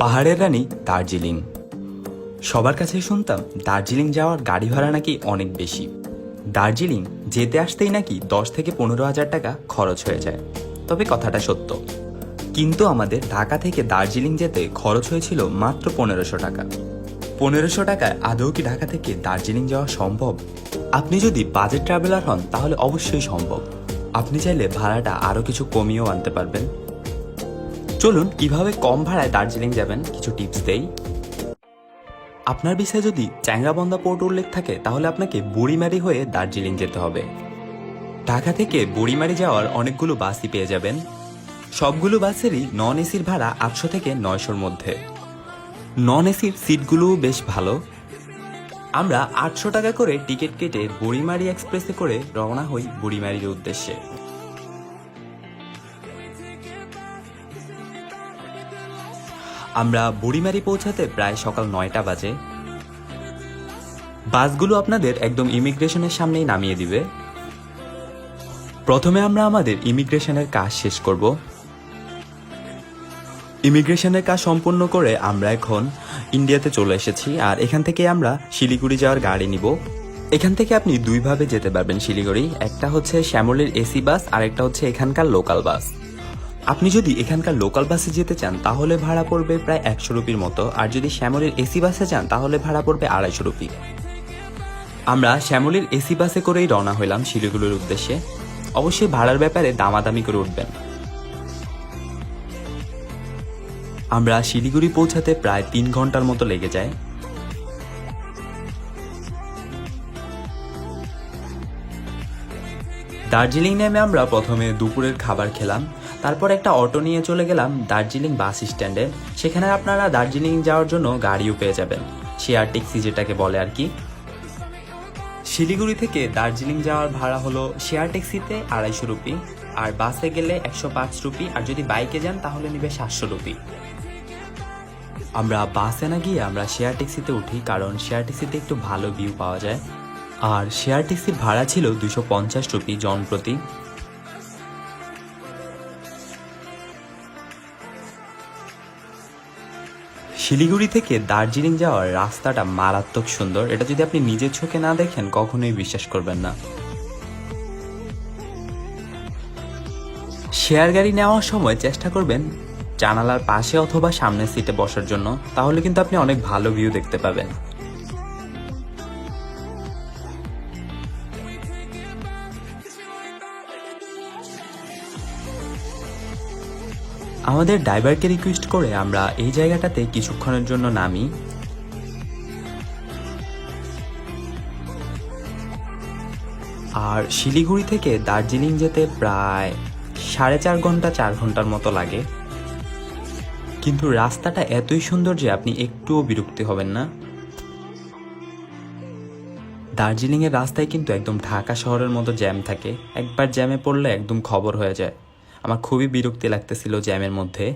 পাহাড়ের রানী দার্জিলিং। সবার কাছে শুনতাম দার্জিলিং যাওয়ার গাড়ি ভাড়া নাকি অনেক বেশি। দার্জিলিং যেতে আসতেই নাকি দশ থেকে পনেরো হাজার টাকা খরচ হয়ে যায়। তবে কথাটা সত্য। কিন্তু আমাদের ঢাকা থেকে দার্জিলিং যেতে খরচ হয়েছিল মাত্র পনেরোশো টাকা। পনেরোশো টাকায় আদৌ কি ঢাকা থেকে দার্জিলিং যাওয়া সম্ভব? আপনি যদি বাজেট ট্রাভেলার হন তাহলে অবশ্যই সম্ভব। আপনি চাইলে ভাড়াটা আরও কিছু কমিয়েও আনতে পারবেন। চলুন, কীভাবে কম ভাড়ায় দার্জিলিং যাবেন কিছু টিপস দেই। আপনার বিষয়ে যদি চ্যাংরাবন্দা পোর্ট উল্লেখ থাকে, তাহলে আপনাকে বুড়িমারি হয়ে দার্জিলিং যেতে হবে। ঢাকা থেকে বুড়িমারি যাওয়ার অনেকগুলো বাসই পেয়ে যাবেন। সবগুলো বাসেরই নন এসির ভাড়া আটশো থেকে নয়শোর মধ্যে। নন এসির সিটগুলোও বেশ ভালো। আমরা আটশো টাকা করে টিকিট কেটে বুড়িমারি এক্সপ্রেসে করে রওনা হই বুড়িমারির উদ্দেশ্যে। আমরা বুড়িমারি পৌঁছাতে প্রায় সকাল নয়টা বাজে। বাসগুলো আপনাদের একদম ইমিগ্রেশনের সামনেই নামিয়ে দিবে। প্রথমে আমরা আমাদের ইমিগ্রেশনের কাজ শেষ করব। ইমিগ্রেশনের কাজ সম্পূর্ণ করে আমরা এখন ইন্ডিয়াতে চলে এসেছি, আর এখান থেকে আমরা শিলিগুড়ি যাওয়ার গাড়ি নিব। এখান থেকে আপনি দুইভাবে যেতে পারবেন শিলিগুড়ি। একটা হচ্ছে শ্যামলের এসি বাস আর একটা হচ্ছে এখানকার লোকাল বাস। আপনি যদি এখানকার লোকাল বাসে যেতে চান, তাহলে ভাড়া পড়বে প্রায় একশো রুপির মতো। আর যদি শ্যামলের এসি বাসে যান, তাহলে ভাড়া পড়বে আড়াইশো রুপি। আমরা শ্যামলের এসি বাসে করেই রওনা হইলাম শিলিগুড়ির উদ্দেশ্যে। অবশ্যই ভাড়ার ব্যাপারে দামাদামি করে উঠবেন। আমরা শিলিগুড়ি পৌঁছাতে প্রায় তিন ঘণ্টার মতো লেগে যায়। দার্জিলিং নেমে আমরা প্রথমে দুপুরের খাবার খেলাম। তারপর একটা অটো নিয়ে চলে গেলাম দার্জিলিং বাস স্ট্যান্ডে। সেখানে আপনারা দার্জিলিং যাওয়ার জন্য গাড়িও পেয়ে যাবেন। শেয়ার ট্যাক্সি যেটাকে বলে আর কি। শিলিগুড়ি থেকে দার্জিলিং যাওয়ার ভাড়া হলো শেয়ার ট্যাক্সিতে আড়াইশো রুপি, আর বাসে গেলে একশো পাঁচ রুপি, আর যদি বাইকে যান তাহলে নেবে সাতশো রুপি। আমরা বাসে না গিয়ে আমরা শেয়ার ট্যাক্সিতে উঠি, কারণ শেয়ার ট্যাক্সিতে একটু ভালো ভিউ পাওয়া যায়। আর শেয়ার ট্যাক্সির ভাড়া ছিল দুশো পঞ্চাশ রুপি জন প্রতি। শিলিগুড়ি থেকে দার্জিলিং যাওয়ার রাস্তাটা মারাত্মক সুন্দর। এটা যদি আপনি নিজের চোখে না দেখেন, কখনোই বিশ্বাস করবেন না। শেয়ার গাড়ি নেওয়ার সময় চেষ্টা করবেন জানালার পাশে অথবা সামনের সিটে বসার জন্য। তাহলে কিন্তু আপনি অনেক ভালো ভিউ দেখতে পাবেন। আমাদের ড্রাইভারকে রিকোয়েস্ট করে আমরা এই জায়গাটাতে কিছুক্ষণের জন্য নামি। আর শিলিগুড়ি থেকে দার্জিলিং যেতে প্রায় সাড়ে চার ঘণ্টা, চার ঘণ্টার মতো লাগে। কিন্তু রাস্তাটা এতই সুন্দর যে আপনি একটুও বিরক্তি হবেন না। দার্জিলিং এর রাস্তায় কিন্তু একদম ঢাকা শহরের মতো জ্যাম থাকে। একবার জ্যামে পড়লে একদম খবর হয়ে যায়। আমার খুবই বিরক্তি লাগতেছিল জ্যামের মধ্যে।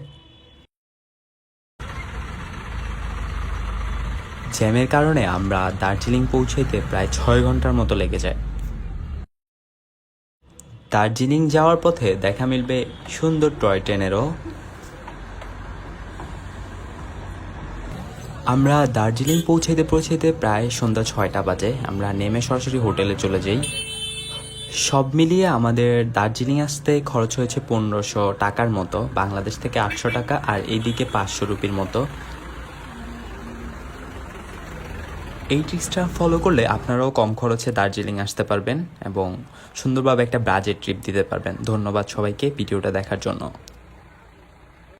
জ্যামের কারণে আমরা দার্জিলিং পৌঁছাইতে প্রায় ছয় ঘণ্টার মতো লেগে যায়। দার্জিলিং যাওয়ার পথে দেখা মিলবে সুন্দর টয় ট্রেনেরও। আমরা দার্জিলিং পৌঁছাইতে পৌঁছাইতে প্রায় সন্ধ্যা ছয়টা বাজে। আমরা নেমে সরাসরি হোটেলে চলে যাই। সব মিলিয়ে আমাদের দার্জিলিং আসতে খরচ হয়েছে পনেরোশো টাকার মতো, বাংলাদেশ থেকে আটশো টাকা আর এইদিকে পাঁচশো রুপির মতো। এই ট্রিক্সটা ফলো করলে আপনারাও কম খরচে দার্জিলিং আসতে পারবেন এবং সুন্দরভাবে একটা বাজেট ট্রিপ দিতে পারবেন। ধন্যবাদ সবাইকে ভিডিওটা দেখার জন্য।